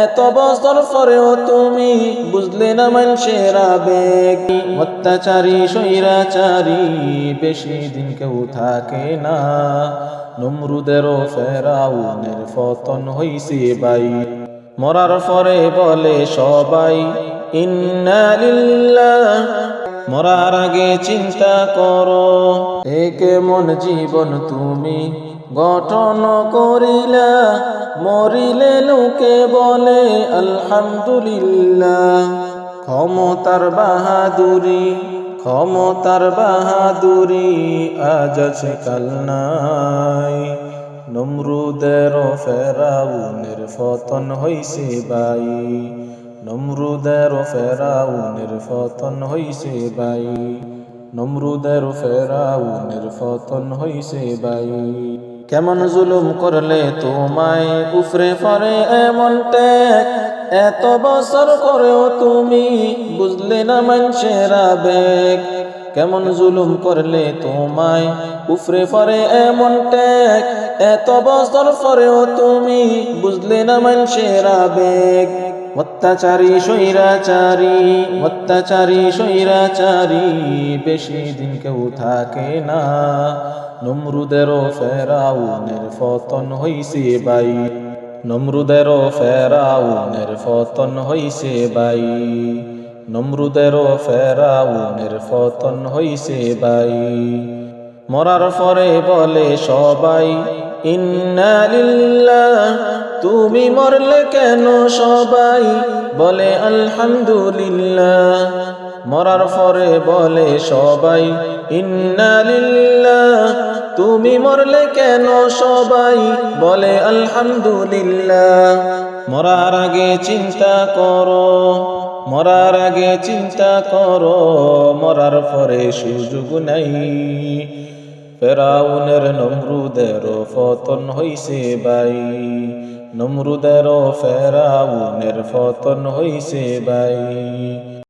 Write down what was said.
এত বছর পরেও তুমি বুঝলে না মানুষের আবেগ অত্যাচারী, স্বৈরাচারী, বেশি দিন কেউ থাকে না। নমরুদেরও ফেরাউনের ফতন হইছে বাই মরার পরে বলে সবাই, ইন্না লিল্লাহ। মরার আগে চিন্তা করো, এ কেমন জীবন তুমি? গঠন করিলা, মরিলে লোকে বলে, আলহামদুলিল্লাহ। ক্ষমতার বাহাদুরি ক্ষমতার বাহাদুরি আজ আছে, কাল নাই। নমরুদের ফেরাউনের ফতন হইছে বাই নমরুদের ফেরাউনের ফতন হইছে বাই নমরুদের ফেরাউনের ফতন হইছে বাই কেমন জুলুম করলে তোমায় উফরে ফরে এমন ত্যাগ এত বছর করেও তুমি বুঝলে না মানুষের আবেগ কেমন জুলুম করলে তোমায় উফরে ফরে এমন ট্যাগ এত বছর পরেও তুমি বুঝলে না মানুষের আবেগ অত্যাচারী, স্বৈরাচারী অত্যাচারী, স্বৈরাচারী, বেশি দিন কেউ থাকে না। নমরুদেরও ফেরাউনের ফতন হইছে বাই। নমরুদেরও ফেরাউনের ফতন হইছে বাই। নমরুদেরও ফেরাউনের ফতন হইছে বাই। মরার পরে বলে সবাই ইন্না লিল্লাহ, তুমি মরলে কেন সবাই? বলে আলহামদুলিল্লাহ। মরার পরে বলে সবাই, ইন্না লিল্লাহ, তুমি মরলে কেন সবাই? বলে আলহামদুলিল্লাহ। মরার আগে চিন্তা করো, মরার আগে চিন্তা করো, মরার পরে সুযোগ নাই। ফেরাউনের নমরুদের ফতন হইছে বাই নমরুদের ফেরাউনের ফতন হইছে বাই